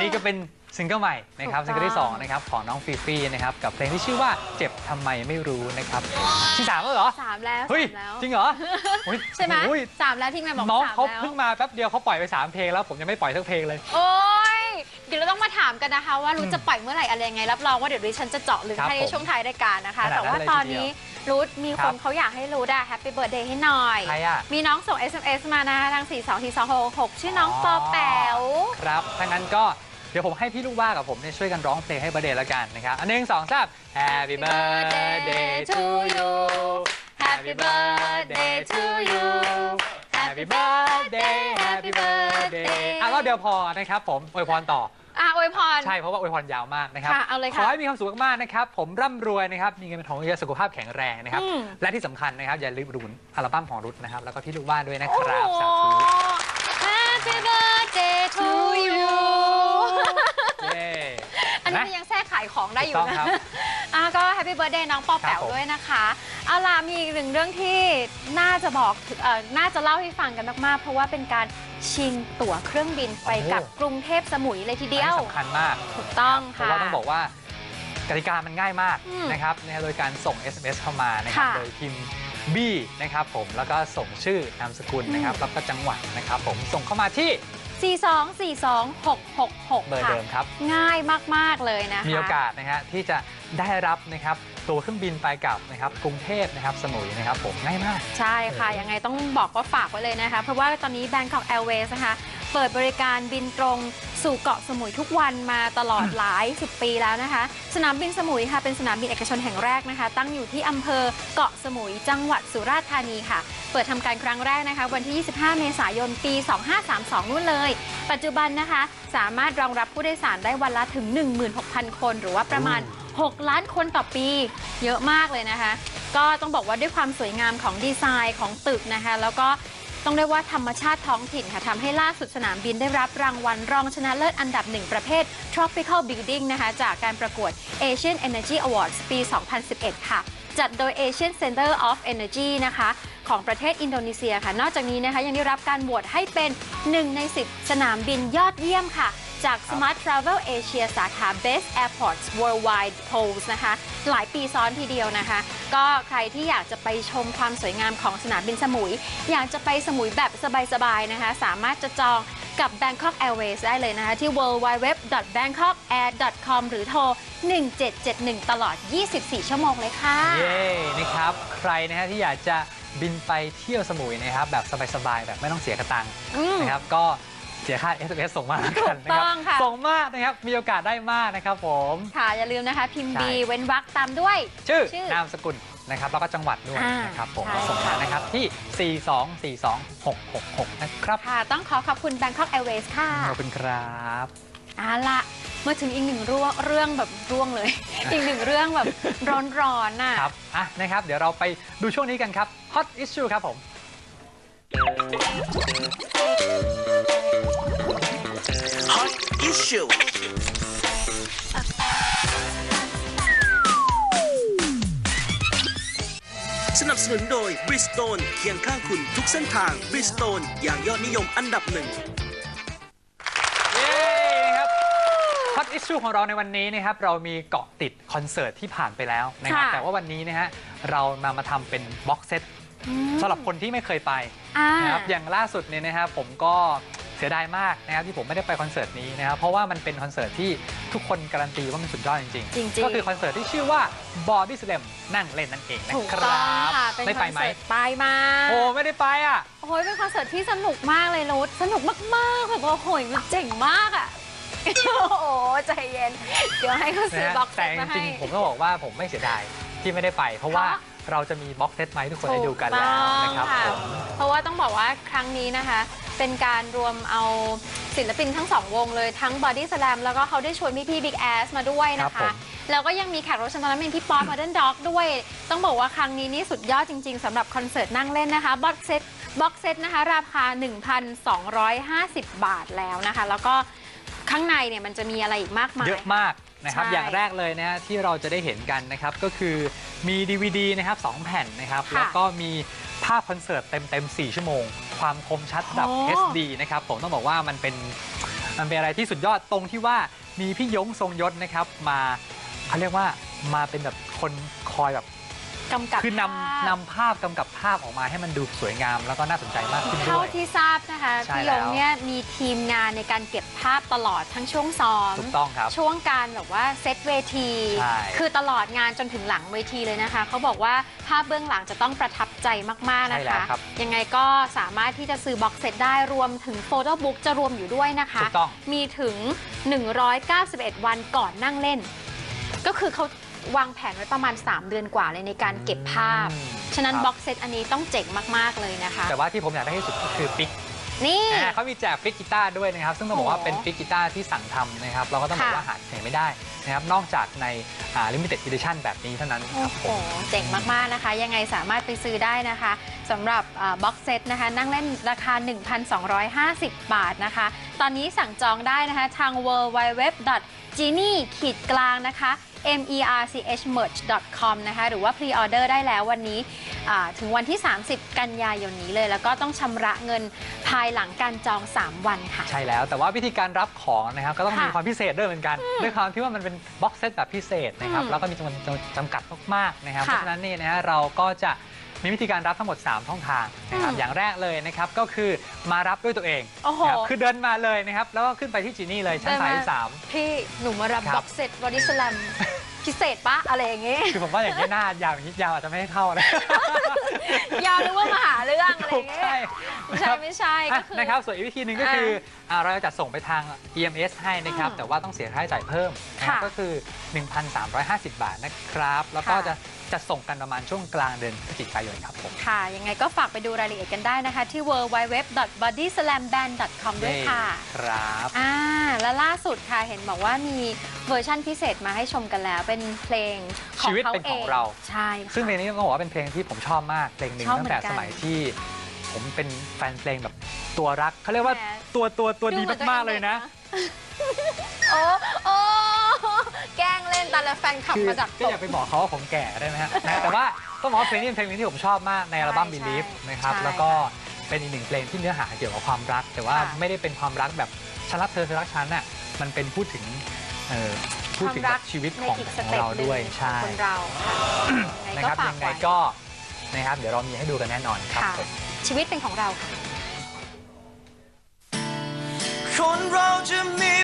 นี่ก็เป็นซิงเกิลใหม่นะครับถูซิงกต้องเกิลที่สองนะครับของน้องฟีฟี่นะครับกับเพลงที่ชื่อว่าเจ็บทำไมไม่รู้นะครับที่สามแล้วเหรอสามแล้วเฮ้ยสามแล้วจริงเหรอโอ้ยใช่ไหมโอ้ยสามแล้วพี่แม่บอกน้องสามเขาแล้วเพิ่งมาแป๊บเดียวเขาปล่อยไปสามเพลงแล้วผมยังไม่ปล่อยสักเพลงเลย โอ้ยเดี๋ยวเราต้องมาถามกันนะคะ ว่ารู้อืมจะปล่อยเมื่อไหร่อะไรยังไงรับรองว่าเดี๋ยวดิฉันจะเจาะลึกครับให้ในผมช่วงท้ายรายการนะคะ ขนาดนั้นแต่ว่าเลยตอนทีเดียวนี้รูทมีคครับนเขาอยากให้รูทอะแฮปปี้เบิร์ดเดย์ให้หน่อย ใครอะมีน้องส่ง SMS มานะคะทาง 4 2 4 2 6 6 ชื่อน้องอ๋อปอแป๋ว ครับถ้างั้นก็ เดี๋ยวผมให้พี่ลูกว่ากับผมเนี่ยช่วยกันร้องเพลงให้เบอร์เดย์แล้วกันนะครับอันหนึ่งสองสาม Happy birthday to you Happy birthday to you Happy birthday Happy birthday อะรอบเดียวพอนะครับผมอวยพรต่อ อะอวยพร ใช่เพราะว่าอวยพรยาวมากนะครับ ค่ะเอาเลยค่ะขอให้มีความสุขมากๆนะครับ ผมร่ำรวยนะครับ มีเงินเป็นทองเยอะสุขภาพแข็งแรงนะครับ อืม และที่สำคัญนะครับ อย่าลืมอุดหนุนอัลบั้มของรุทนะครับ แล้วก็พี่ลูกบ้านด้วยนะคโอ้รับโหสาธุ Happy ขายของได้อยู่ถูกต้องนะครับอะก็แฮปปี้เบิร์ดเดย์น้องปอแป๋ครัวบผม ด้วยนะคะเอาล่ะมีอีกหนึ่งเรื่องที่น่าจะบอกถึงเอ่อน่าจะเล่าให้ฟังกันมากๆ เพราะว่าเป็นการชิงตั๋วเครื่องบินไปกับกรุงเทพสมุยเลยทีเดียว อันนี้สำคัญมาก ถูกต้องเพค่ะราะว่าต้องบอกว่ากติกามันง่ายมากอืมนะครับนะฮะโดยการส่ง SMS เข้ามานะครับค่ะโดยพิมพ์ B นะครับผมแล้วก็ส่งชื่อนามสกุลนะครับอืมแล้วก็จังหวัดนะครับผมส่งเข้ามาที่4242666 เบอร์ค่ะ เดิมครับ ง่ายมาก ๆ เลยนะคะ มีโอกาสนะฮะที่จะได้รับนะครับตัวเครื่องบินไปกับนะครับกรุงเทพนะครับสมุยนะครับผมง่ายมาก ใช่ค่ะเออยังไงต้องบอกว่าฝากไว้เลยนะคะ เพราะว่าตอนนี้ Bangkok Airways นะคะ เปิดบริการบินตรงสู่เกาะสมุยทุกวันมาตลอดหลายสิบปีแล้วนะคะ สนามบินสมุยค่ะ เป็นสนามบินเอกชนแห่งแรกนะคะ ตั้งอยู่ที่อำเภอเกาะสมุยจังหวัดสุราษฎร์ธานีค่ะ เปิดทำการครั้งแรกนะคะ วันที่ 25 เมษายน ปี 2532 นู่นเลย ปัจจุบันนะคะ สามารถรองรับผู้โดยสารได้วันละถึง 16,000 คน หรือว่าประมาณ 6 ล้านคนต่อปี เยอะมากเลยนะคะ ก็ต้องบอกว่าด้วยความสวยงามของดีไซน์ของตึกนะคะ แล้วก็ ต้องเรียกว่าธรรมชาติท้องถิ่นค่ะทำให้ล่าสุดสนามบินได้รับรางวัลรองชนะเลิศอันดับหนึ่งประเภท Tropical Building นะคะ จากการประกวด Asian Energy Awards ปี 2011 ค่ะ จัดโดย Asian Center of Energy นะคะของประเทศอินโดนีเซียค่ะ นอกจากนี้นะคะยังได้รับการโหวตให้เป็น 1 ใน 10 สนามบินยอดเยี่ยมค่ะ จาก Smart Travel Asia สาขา Best Airports Worldwide Polls นะคะ หลายปีซ้อนทีเดียวนะคะ ก็ใครที่อยากจะไปชมความสวยงามของสนามบินสมุย อยากจะไปสมุยแบบสบายๆนะคะ สามารถจะจองกับ Bangkok Airways ได้เลยนะคะ ที่ www.bangkokair.com หรือโทร 1771 ตลอด 24 ชั่วโมงเลยค่ะ เย้นะครับ ใครนะฮะที่อยากจะบินไปเที่ยวสมุยนะครับ แบบสบายๆ แบบไม่ต้องเสียกระตังค์อืมนะครับ ก็ เสียค่า SMS ส่งมาแล้วกันนะคถูกต้รัองค่ะ ส่งมากนะครับ มีโอกาสได้มากนะครับผม ค่ะ อย่าลืมนะคะ พิมพ์ใช่ B เว้นวรรคตามด้วย ชื่อชื่อนามสกุลนะครับแล้วก็จังหวัดด้วยอ่านนะครับผมใช่ ส่งมานะครับที่ 4242666 นะครับค่ะ ต้องขอขอบคุณ Bangkok Airways ค่ะขอบคุณครับ เอาละมาถึงอีกหนึ่งเรื่องเรื่องแบบร่วงเลย อีกหนึ่งเรื่องแบบร้อนๆน่ะ ครับอะนะครับ เดี๋ยวเราไปดูช่วงนี้กันครับ Hot Issue ครับผม Hot issue สนับสนุนโดย Bridgestone เคียงข้างคุณทุกเส้นทาง Bridgestone อย่างยอดนิยมอันดับหนึ่ง เย้นะครับ Hot Issue ของเราในวันนี้นะครับเรามีเกาะติดคอนเสิร์ตที่ผ่านไปแล้วนะครับค่ะ แต่ว่าวันนี้นะฮะเรานำมาทำเป็นบ็อกเซตอืมสำหรับคนที่ไม่เคยไปอ่านะครับอย่างล่าสุดเนี่ยนะครับผมก็ เสียดายมากนะครับที่ผมไม่ได้ไปคอนเสิร์ตนี้นะครับเพราะว่ามันเป็นคอนเสิร์ตที่ทุกคนการันตีว่ามันสุดยอดจริงจริงๆ ก็คือคอนเสิร์ตที่ชื่อว่า Body Slam นั่งเล่นนั่นเองนะถูกคต้รัองบค่ะ เป็นได้คไปอนไหมเสิร์ตไปมา โอ้ไม่ได้ไปอะ โอ้ยเป็นคอนเสิร์ตที่สนุกมากเลยรุดสนุกมากๆแบบว่าโหยมันเจ๋งมากอะ โอ้โห ใจเย็น เดี๋ยวให้เขาซื้อนะฮะบ็อกเซแต่ตจมาให้ ริงๆผมต้องบอกว่าผมไม่เสียดายที่ไม่ได้ไป เพราะว่าเพราะเราจะมีบ็อกเซตมาให้ทุกคนได้ดูกันแล้วถูนะครับต้องผมเพราะว่าต้องบอกว่าครั้งนี้นะคะ เป็นการรวมเอาศิลปินทั้งสองวงเลยทั้ง Body Slam แล้วก็เขาได้ชวนพี่พี่ Big Ass มาด้วยนะครัคะ บผม แล้วก็ยังมีแขกรับเชิญตอนนั้นเป็นพี่ป๊อป Modern Dog ด้วย ต้องบอกว่าครั้งนี้นี่สุดยอดจริง ๆสำหรับคอนเสิร์ตนั่งเล่นนะคะบ็อกเซตบ็อกเซตนะคะ ราคา 1,250 บาทแล้วนะคะ แล้วก็ข้างในเนี่ยมันจะมีอะไรอีกมากมาย เยอะมากนะครับ ใช่อย่างแรกเลยนะฮะที่เราจะได้เห็นกันนะครับ ก็คือมี DVD นะครับสองแผ่นนะครับ ค่ะแล้วก็มีภาพคอนเสิร์ตเต็มๆ4ชั่วโมง ความคมชัดระดับโอ้ HD นะครับผมต้องบอกว่ามันเป็นมันเป็นอะไรที่สุดยอดตรงที่ว่ามีพี่ยงทรงยศนะครับมาเขาเรียกว่ามาเป็นแบบคนคอยแบบ กำกับคือนำภาพนำภาพกำกับภาพออกมาให้มันดูสวยงาม แล้วก็น่าสนใจมากขึ้นด้เท่าวยที่ทราบนะคะใช่พี่แล้ยวงเนี่ยมีทีมงานในการเก็บภาพตลอดทั้งช่วงซ้อม ถูกต้องครับ ช่วงการแบบว่าเซตเวที ใช่ คือตลอดงานจนถึงหลังเวทีเลยนะคะ เขาบอกว่าภาพเบื้องหลังจะต้องประทับใจมาก ๆ นะใช่แล้คะ วครับยังไงก็สามารถที่จะซื้อบ็อกเซตได้รวมถึงโฟโต้บุ๊กจะรวมอยู่ด้วยนะคะ ถูกต้องมีถึง 191 วันก่อนนั่งเล่น ก็คือเขา วางแผนไว้ประมาณ 3 เดือนกว่าเลยในการเก็บภาพอืมฉะนั้นครับ บ็อกเซตอันนี้ต้องเจ๋งมากๆเลยนะคะ แต่ว่าที่ผมอยากได้ที่สุดก็คือปิกนี่ อ่าเขามีแจกฟิกกีตาร์ด้วยนะครับ ซึ่งต้องบอกว่าโอ้โหเป็นฟิกกีตาร์ที่สั่งทำนะครับ เราก็ต้องบอกค่ะ ว่าหาที่ไหนไม่ได้นะครับ นอกจากในลิมิเต็ดอีดิชั่นแบบนี้เท่านั้นคโอ้รับโห ผม เจ๋งมาก ๆ นะคะ ยังไงสามารถไปซื้อได้นะคะสำหรับบ็อกเซตนะคะ นั่งเล่นราคา 1,250 บาทนะคะ ตอนนี้สั่งจองได้นะคะ ทาง w w w g e n i e ขีดกลางนะคะ merch.com นะคะ หรือว่าพรีออเดอร์ได้แล้ววันนี้อ่าถึงวันที่ 30 กันยายนนี้เลย แล้วก็ต้องชำระเงินภายหลังการจอง 3 วันค่ะ ใช่แล้วแต่ว่าวิธีการรับของนะครับ ก็ต้องมีค่ะความพิเศษด้วยเหมือนกัน ด้วยความที่ว่ามันเป็นบ็อกเซตแบบพิเศษนะครับอืมแล้วก็มีจำนวนจำกัดมากๆนะครับ เพค่ะราะฉะนั้นนี่นะฮะเราก็จะ มีวิธีการรับทั้งหมด 3 ช่องทางนะครับอืมอย่างแรกเลยนะครับก็คือมารับด้วยตัวเองโอ้โห นะครับคือเดินมาเลยนะครับแล้วก็ขึ้นไปที่จีนี่เลยชั้นสายที่สาม พี่หนูมารับครับ บ็อกเซตบอดี้สแลมพิเศษปะอะไรอย่างงี้ คือผมว่าอย่างนี้ยหน้ายาวอย่างนี้ยาวอาจจะไม่ให้เข้านะ ยาวนึกว่ามาหาเรื่องอะไรอย่างเงี้ยใช่ไม่ใช่ไม่ใช่ก็อะคือ นะครับส่วนอีกวิธีหนึ่งก็คืออ่าเราจะจัดส่งไปทาง EMS ให้นะครับ อืมแต่ว่าต้องเสียค่าใช้จ่ายเพิ่มนะครับค่ะก็คือ 1,350 บาทนะครับ แล้วก็ค่ะ จะจัดส่งกันประมาณช่วงกลางเดือนพฤศจิกายนครับผม ค่ะ ยังไงก็ฝากไปดูรายละเอียดกันได้นะคะ ที่ www.bodyslam.band.com ด้วยค่ะครับ อ่าและล่าสุดค่ะเห็นบอกว่ามีเวอร์ชั่นพิเศษมาให้ชมกันแล้ว เป็นเพลงของชีวิตเขาเป็นเอของงเรา ใช่ค่ะ ซึ่งเพลงนี้ต้องบอกว่าเป็นเพลงที่ผมชอบมากเพลงหนึ่งชอบตั้งแต่เหมือนกันสมัยที่ ผมเป็นแฟนเพลงแบบตัวรักเขาเรียกว่าแหม ตัวตัวตัวดีเหอนมากๆเลยนะ โอ้โอ้แกล้งเล่นแต่ละแฟนคลับคือมาจากก็อย่าไปบอกเขาว่าผมแก่ได้ไหมฮะ นะแต่ว่าต้องบอกว่าเพลงนี้เป็นเพลงหนึงที่ผมชอบมากในอัลบั้ม ใช่ Believe ใช่นะครับ ใช่แล้วก็เป็นอีกหนึ่งเพลงที่เนื้อหาเกี่ยวกับความรัก แต่ว่าค่ะ ไม่ได้เป็นความรักแบบฉันรักเธอเธอรักฉันน่ะ มันเป็นพูดถึง เอ่อพูดถึงแบบชีวิตในของอีกขสองเต็ปเราหนึ่งด้วยของใช่คนเราค่ะนะยังไงคก็รับฝากยังไงไว้ก็นะครับเดี๋ยวเรามีให้ดูกันแน่นอนครับค่ะผม ชีวิตเป็นของเราค่ะ คนเราจะมี